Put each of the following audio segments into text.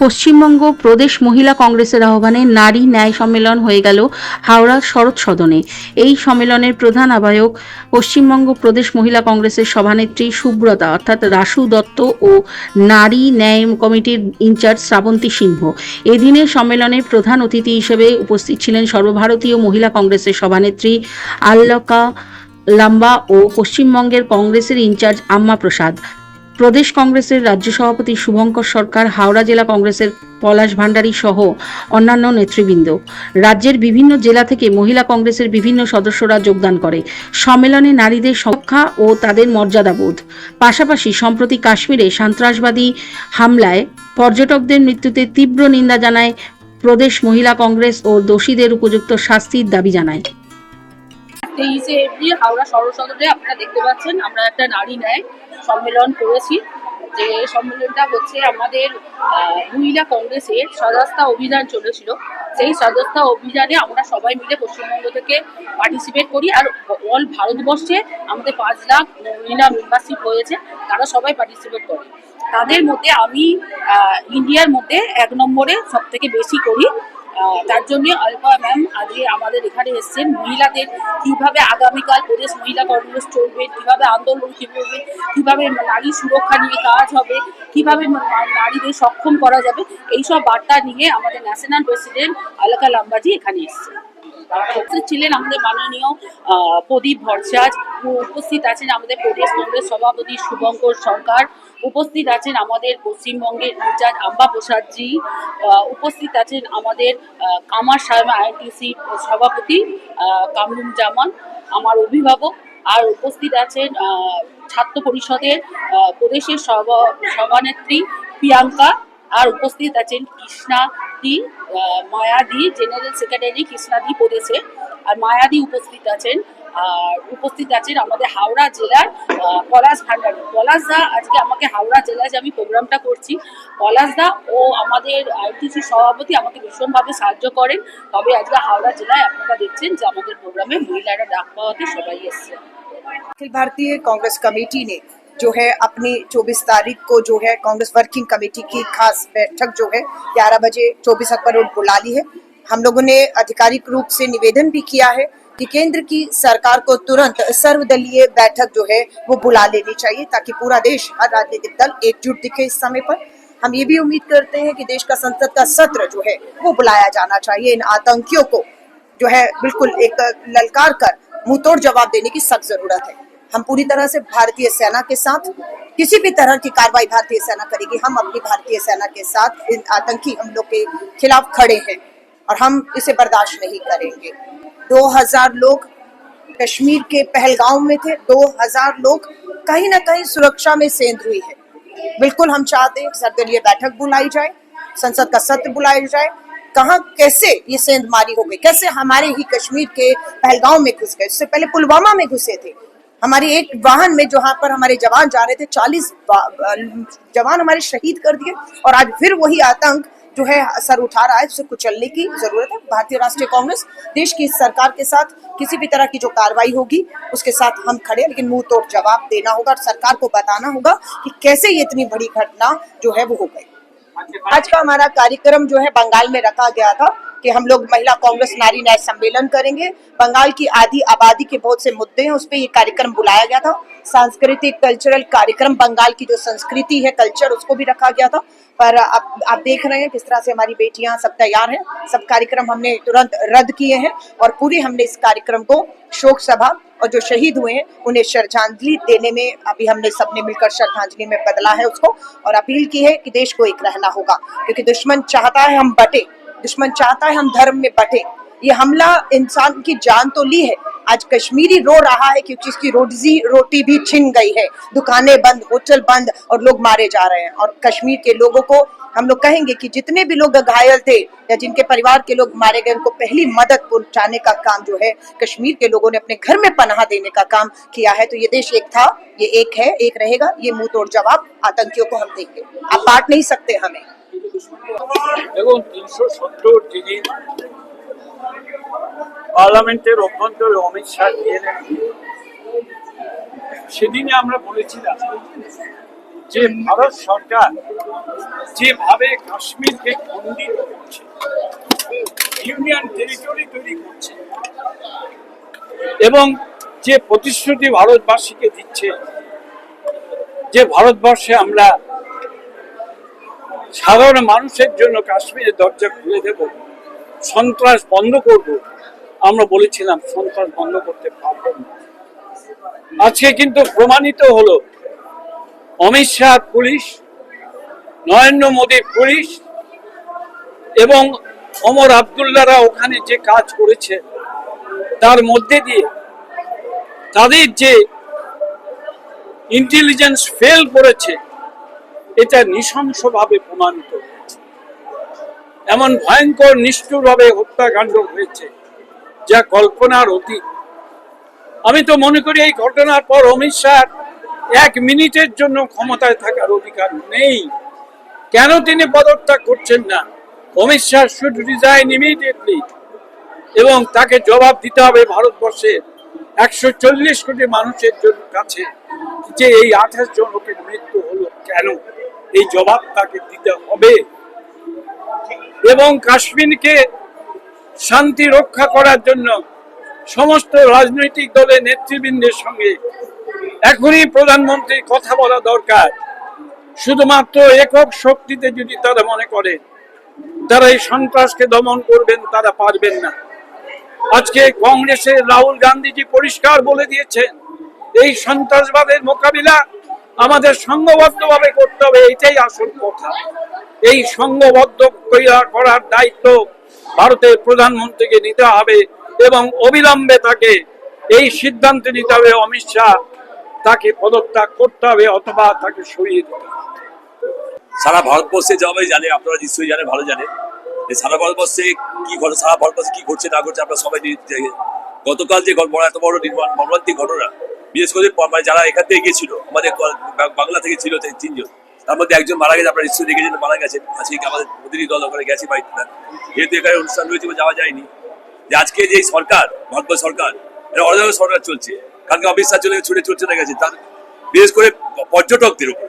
পশ্চিমবঙ্গ প্রদেশ মহিলা কংগ্রেসের আহ্বানে নারী ন্যায় সম্মেলন হয়ে গেল হাওড়া শরৎ সদনে। এই সম্মেলনের প্রধান আহ্বায়ক পশ্চিমবঙ্গ প্রদেশ মহিলা কংগ্রেসের সভানেত্রী সুব্রতা, অর্থাৎ রাসু দত্ত ও নারী ন্যায় কমিটির ইনচার্জ শ্রাবন্তী সিংহ। এদিনের সম্মেলনে প্রধান অতিথি হিসেবে উপস্থিত ছিলেন সর্বভারতীয় মহিলা কংগ্রেসের সভানেত্রী আল্লকা লাম্বা ও পশ্চিমবঙ্গের কংগ্রেসের ইনচার্জ আম্মা প্রসাদ। প্রদেশ কংগ্রেসের রাজ্য সভাপতি শুভঙ্কর সরকার, হাওড়া জেলা কংগ্রেসের পলাশ ভান্ডারী সহ অন্যান্য নেতৃবৃন্দ। রাজ্যের বিভিন্ন জেলা থেকে মহিলা কংগ্রেসের বিভিন্ন সদস্যরা যোগদান করে। সম্মেলনে নারীদের সুরক্ষা ও তাদের মর্যাদাবোধ। পাশাপাশি সম্প্রতি কাশ্মীরে সন্ত্রাসবাদী হামলায় পর্যটকদের মৃত্যুতে তীব্র নিন্দা জানায় প্রদেশ মহিলা কংগ্রেস ও দোষীদের উপযুক্ত শাস্তির দাবি জানায়। তেইশে এপ্রিল হাওড়া সদরে আপনারা দেখতে পাচ্ছেন, আমরা একটা নারী ন্যায় সম্মেলন করেছি। যে সম্মেলনটা হচ্ছে আমাদের মহিলা কংগ্রেসের সদস্যতা অভিযান চলেছিল। সেই সদস্যতা অভিযানে আমরা সবাই মিলে পশ্চিমবঙ্গ থেকে পার্টিসিপেট করি আর অল ভারতবর্ষে আমাদের পাঁচ লাখ মহিলা মেম্বারশিপ হয়েছে, তারা সবাই পার্টিসিপেট করে। তাদের মধ্যে আমি ইন্ডিয়ার মধ্যে এক নম্বরে সব থেকে বেশি করি। তার জন্য অল্পা ম্যাম আজকে আমাদের এখানে এসছেন। মহিলাদের কীভাবে আগামীকাল প্রদেশ মহিলা কংগ্রেস চলবে, কীভাবে আন্দোলন চলবে কীভাবে নারী সুরক্ষা নিয়ে কাজ হবে, কীভাবে নারীদের সক্ষম করা যাবে, এইসব বার্তা নিয়ে আমাদের ন্যাশনাল প্রেসিডেন্ট আলাকা লাম্বাজি এখানে এসেছেন। ছিলেন আমাদের মাননীয় প্রদীপ ভট্টাচার্য উপস্থিত আছেন আমাদের প্রদেশ কংগ্রেস সভাপতি শুভঙ্কর সরকার, উপস্থিত আছেন আমাদের পশ্চিমবঙ্গের ইনচার্জ আম্বা প্রসাদজি উপস্থিত আছেন আমাদের কামার শর্মা আইটিসি সভাপতি কামরুম জামান আমার অভিভাবক, আর উপস্থিত আছেন ছাত্র পরিষদের প্রদেশের সভা- সভানেত্রী প্রিয়াঙ্কা আর উপস্থিত আছেন কৃষ্ণা দি আহ, মায়াদি জেনারেল সেক্রেটারি কৃষ্ণা দি প্রদেশে আর মায়াদি উপস্থিত আছেন আর উপস্থিত আছেন আমাদের হাওড়া জেলার আহ, পলাশ ভান্ডারী পলাশ দা আজকে আমাকে হাওড়া জেলায় যে আমি প্রোগ্রামটা করছি পলাশ দা ও আমাদের আইটিসি সভাপতি আমাকে ভীষণভাবে সাহায্য করেন তবে আজকে হাওড়া জেলায় আপনারা দেখছেন যে আমাদের প্রোগ্রামে মহিলারা ডাক পাওয়াতে সবাই এসছে अखिल भारतीय कांग्रेस कमेटी ने जो है अपनी 24 तारीख को जो है कांग्रेस वर्किंग कमेटी की खास बैठक जो है 11 बजे 24 अक्टूबर को बुला ली है। हम लोगों ने आधिकारिक रूप से निवेदन भी किया है कि केंद्र की सरकार को तुरंत सर्वदलीय बैठक जो है वो बुला लेनी चाहिए ताकि पूरा देश, हर राजनीतिक दल एकजुट दिखे इस समय पर। हम ये भी उम्मीद करते हैं कि देश का संसद का सत्र जो है वो बुलाया जाना चाहिए। इन आतंकियों को जो है बिल्कुल एक ललकार कर मुँह तोड़ जवाब देने की सख्त ज़रूरत है। हम पूरी तरह से भारतीय सेना के साथ, किसी भी तरह की कार्रवाई भारतीय सेना करेगी, हम अपनी भारतीय सेना के साथ इन आतंकी हमलों के खिलाफ खड़े हैं और हम इसे बर्दाश्त नहीं करेंगे। 2000 लोग कश्मीर के पहलगांव में थे 2000 लोग कहीं ना कहीं सुरक्षा में सेंध हुई है। बिल्कुल हम चाहते हैं सर्वदलीय बैठक बुलाई जाए, संसद का सत्र बुलाया जाए। कहाँ, कैसे ये सेंध मारी हो गई? कैसे हमारे ही कश्मीर के पहलगांव में घुस गए? इससे पहले पुलवामा में घुसे थे। हमारे एक वाहन में जहाँ पर हमारे जवान जा रहे थे, चालीस जवान हमारे शहीद कर दिए और आज फिर वही आतंक जो है, सर उठा रहा है उसे कुचलने की ज़रूरत है। भारतीय राष्ट्रीय कांग्रेस देश की सरकार के साथ किसी भी तरह की जो कार्रवाई होगी, उसके साथ हम खड़े लेकिन मुँह तोड़ जवाब देना होगा और सरकार को बताना होगा कि कैसे ये इतनी बड़ी घटना जो है, वो हो गई। आज का हमारा कार्यक्रम जो है, बंगाल में रखा गया था। कि हम लोग महिला कांग्रेस नारी न्याय सम्मेलन करेंगे। बंगाल की आधी आबादी के बहुत से मुद्दे हैं, उस पर ये कार्यक्रम बुलाया गया था। सांस्कृतिक, कल्चरल कार्यक्रम, बंगाल की जो संस्कृति है, कल्चर, उसको भी रखा गया था। पर आप आप देख रहे हैं किस तरह से हमारी बेटियाँ सब तैयार हैं। सब कार्यक्रम हमने तुरंत रद्द किए हैं और पूरी हमने इस कार्यक्रम को शोक सभा और जो शहीद हुए हैं, उन्हें श्रद्धांजलि देने में अभी हमने सबने मिलकर श्रद्धांजलि में बदला है उसको। और अपील की है कि देश को एक रहना होगा, क्योंकि दुश्मन चाहता है हम बटे। दुश्मन चाहता है हम धर्म में बटे। ये हमला इंसान की जान तो ली है। आज कश्मीरी रो रहा है क्योंकि इसकी रोजी रोटी भी छिन गई है। दुकानें बंद, होटल बंद और लोग मारे जा रहे हैं। और कश्मीर के लोगों को हम लोग कहेंगे कि जितने भी लोग घायल थे या जिनके परिवार के लोग मारे गए, उनको पहली मदद पहुँचाने का काम जो है, कश्मीर के लोगों ने अपने घर में पनाह देने का काम किया है। तो ये देश एक था, ये एक है, एक रहेगा। ये मुँह तोड़ जवाब, आतंकियों को हम देंगे। आप बांट नहीं सकते हमें। দেখুন, তিনশো সত্তর জিনিস পার্লামেন্টের অভ্যন্তরে অমিত শাহ দিয়ে সেদিনে আমরা বলেছিলাম যে ভারত সরকার যেভাবে কাশ্মীরকে খণ্ডিত করছে, ইউনিয়ন টেরিটরি তৈরি করছে, এবং যে প্রতিশ্রুতি ভারতবাসীকে দিচ্ছে, যে ভারতবর্ষে আমরা সাধারণ মানুষের জন্য কাশ্মীরের দরজা খুলে দেব, সন্ত্রাস বন্ধ করব। আমরা বলেছিলাম, সন্ত্রাস বন্ধ করতে পারব না। আজকে কিন্তু প্রমাণিত হলো, অমিত শাহ পুলিশ, নরেন্দ্র মোদীর পুলিশ এবং ওমর আবদুল্লারা ওখানে যে কাজ করেছে, তার মধ্যে দিয়ে তাদের যে ইন্টেলিজেন্স ফেল করেছে এটা নৃশংসভাবে প্রমাণিত হয়েছে। এমন ভয়ঙ্কর, নিষ্ঠুরভাবে হত্যাকাণ্ড হয়েছে, যা কল্পনার অতীত। আমি তো মনে করি এই ঘটনার পর অমিত শাহ এক মিনিটের জন্য ক্ষমতায় থাকার অধিকার নেই। কেন তিনি পদত্যাগ করছেন না? Amit Shah should resign immediately এবং তাকে জবাব দিতে হবে ভারতবর্ষের একশো চল্লিশ কোটি মানুষের জন্য কাছে যে এই আঠাশ জন মৃত্যু হলো কেন? এই জবাব তাকে দিতে হবে। এবং কাশ্মীরকে শান্তি রক্ষা করার জন্য সমস্ত রাজনৈতিক দলের নেতৃবৃন্দের সঙ্গে এখনই প্রধানমন্ত্রীর কথা বলা দরকার। শুধুমাত্র একক শক্তিতে যদি তারা মনে করে, তারা এই সন্ত্রাসকে দমন করবেন, তারা পারবেন না। আজকে কংগ্রেসের রাহুল গান্ধীজি পরিষ্কার বলে দিয়েছেন, এই সন্ত্রাসবাদের মোকাবিলা আমাদের সংঘবদ্ধভাবে করতে হবে এটাই আসল কথা। এই সংঘবদ্ধ করার দায়িত্ব ভারতের প্রধানমন্ত্রীকে নিতে হবে এবং অবিলম্বে তাকে এই সিদ্ধান্ত নিতে হবে, অমিত শাহ তাকে পদত্যাগ করতে হবে অথবা তাকে সরিয়ে দিতে সারা ভারতবর্ষে যাবে জানে, আপনারা নিশ্চয়ই জানেন, ভালো জানেন সারা ভারতবর্ষে কি ঘটে, সারা ভারতবর্ষে কি ঘটছে না ঘটছে আমরা সবাই গতকাল যে বড় এত বড় নির্মাণ মর্মান্তিক ঘটনা বিশেষ করে মানে যারা এখান থেকে গিয়েছিল, আমাদের বাংলা থেকে ছিল তিনজন। তার মধ্যে একজন মারা গেছে, আপনারা নিশ্চয়ই দেখেছেন, মারা গেছেন। আজকে আমাদের প্রতিনিধি দল ওখানে গেছে বাড়িতে যেহেতু এখানে অনুষ্ঠান রয়েছে যাওয়া যায়নি। যে আজকে যে সরকার ভারতবর্ষ সরকার, এটা অরাজক সরকার চলছে। অমিত শাহ চলে ছুটে চলছে না গেছে। তার বিশেষ করে পর্যটকদের উপর।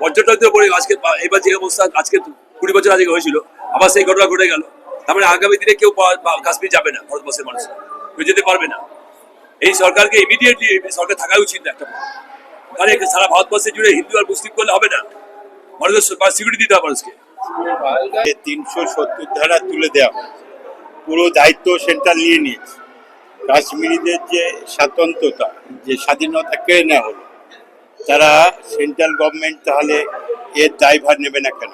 পর্যটকদের উপরে আজকে এবার যে অবস্থা, আজকে কুড়ি বছর আগে হয়েছিল, আবার সেই ঘটনা ঘটে গেল। তারপরে আগামী দিনে কেউ কাশ্মীর যাবে না, ভারতবর্ষের মানুষ। কেউ যেতে পারবে না। এই সরকারকে ইমিডিয়েটলি সরকার থাকা উচিত একটা কারণ সারা ভারতবর্ষে জুড়ে হিন্দু আর মুসলিম করলে হবে না। মানুষের সিকিউরিটি দিতে হবে মানুষকে। তিনশো সত্তর ধারা তুলে দেওয়া হয়, পুরো দায়িত্ব সেন্টার নিয়ে নিয়েছে। কাশ্মীরিদের যে স্বাতন্ত্রতা, যে স্বাধীনতা কেড়ে নেওয়া হলো, তারা সেন্ট্রাল গভর্নমেন্ট তাহলে এর দায়ভার নেবে না কেন?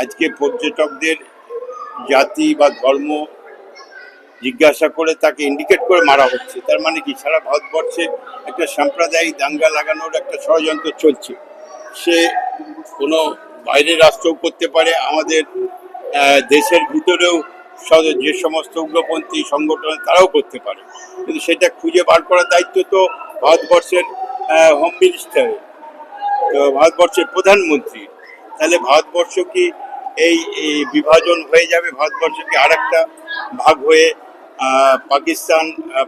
আজকে পর্যটকদের জাতি বা ধর্ম জিজ্ঞাসা করে তাকে ইন্ডিকেট করে মারা হচ্ছে। তার মানে কি, সারা ভারতবর্ষে একটা সাম্প্রদায়িক দাঙ্গা লাগানোর একটা ষড়যন্ত্র চলছে। সে কোনো বাইরের রাষ্ট্রও করতে পারে, আমাদের দেশের ভিতরেও যে সমস্ত উগ্রপন্থী সংগঠন, তারাও করতে পারে। কিন্তু সেটা খুঁজে বার করার দায়িত্ব তো ভারতবর্ষের হোম মিনিস্টারের ভারতবর্ষের প্রধানমন্ত্রী। তাহলে ভারতবর্ষ কি এই বিভাজন হয়ে যাবে? ভারতবর্ষ কি আর একটা ভাগ হয়ে পাকিস্তান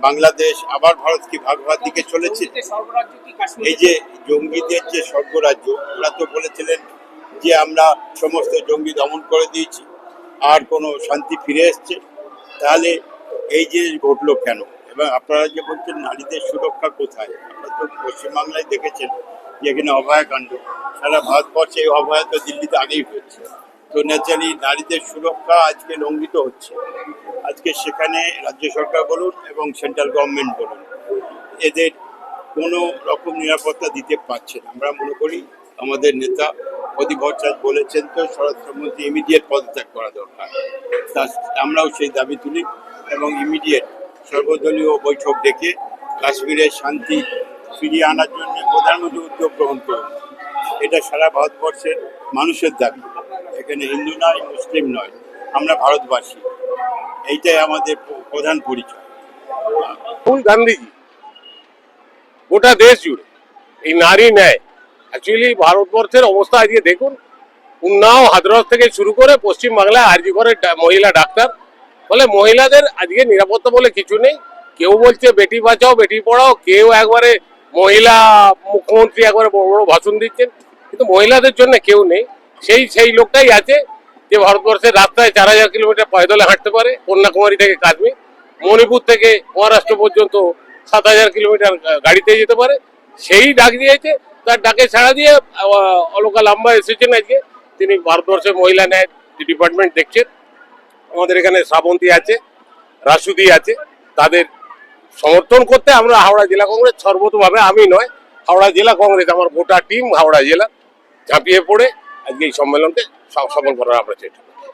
বাংলাদেশ আবার ভারত কি ভাগ হওয়ার দিকে চলেছে? এই যে জঙ্গিদের যে স্বর্গরাজ্য ওরা তো বলেছিলেন যে আমরা সমস্ত জঙ্গি দমন করে দিয়েছি আর কোনো শান্তি ফিরে এসছে। তাহলে এই যে ঘটলো কেন? এবং আপনারা যে বলছেন নারীদের সুরক্ষা কোথায়? আপনারা তো পশ্চিমবাংলায় দেখেছেন যে এখানে অভয়াকাণ্ড। সারা ভারতবর্ষে এই অভয়া তো দিল্লিতে আগেই হচ্ছে তো ন্যাচারালি নারীদের সুরক্ষা আজকে লঙ্ঘিত হচ্ছে। আজকে সেখানে রাজ্য সরকার বলুন এবং সেন্ট্রাল গভর্নমেন্ট বলুন, এদের কোনো রকম নিরাপত্তা দিতে পারছে না। আমরা মনে করি আমাদের নেতা প্রদীপ ভট্টাচার্য বলেছেন তো স্বরাষ্ট্রমন্ত্রী ইমিডিয়েট পদত্যাগ করা দরকার। তা আমরাও সেই দাবি তুলি এবং ইমিডিয়েট সর্বদলীয় বৈঠক ডেকে কাশ্মীরের শান্তি ফিরিয়ে আনার জন্য প্রধানমন্ত্রী উদ্যোগ গ্রহণ করুন। এটা সারা ভারতবর্ষের মানুষের দাবি। এখানে হিন্দু নয়, মুসলিম নয়। আমরা ভারতবাসী। এইটাই আমাদের প্রধান পরিচয়। রাহুল গান্ধীজি, গোটা দেশ জুড়ে এই নারী ন্যায়। অ্যাকচুয়ালি ভারতবর্ষের অবস্থা আজকে দেখুন, উন্নাও হাদরস থেকে শুরু করে পশ্চিম বাংলায় আরজি করে মহিলা ডাক্তার। ফলে মহিলাদের আজকে নিরাপত্তা বলে কিছু নেই। কেউ বলছে, বেটি বাঁচাও, বেটি পড়াও। কেউ একবারে মহিলা মুখ্যমন্ত্রী একবারে বড় বড় ভাষণ দিচ্ছেন। কিন্তু মহিলাদের জন্য কেউ নেই। সেই সেই লোকটাই আছে। যে ভারতবর্ষের রাস্তায় চার হাজার কিলোমিটার পয়দলে হাঁটতে পারে, কন্যাকুমারী থেকে কাশ্মীর। মণিপুর থেকে মহারাষ্ট্র পর্যন্ত সাত হাজার কিলোমিটার গাড়িতে যেতে পারে। সেই ডাক দিয়েছে, তার ডাকে ছাড়া দিয়ে অলকা লাম্বা এসেছেন আজকে। তিনি ভারতবর্ষের মহিলা ন্যায় ডিপার্টমেন্ট দেখছেন, আমাদের এখানে শ্রাবন্তী আছে, রাসুদি আছে, তাদের সমর্থন করতে আমরা হাওড়া জেলা কংগ্রেস সর্বতভাবে, আমি নয়, হাওড়া জেলা কংগ্রেস, আমার গোটা টিম হাওড়া জেলা ঝাঁপিয়ে পড়ে। আজকে এই সম্মেলনকে সফল করার আমরা চেষ্টা করছি।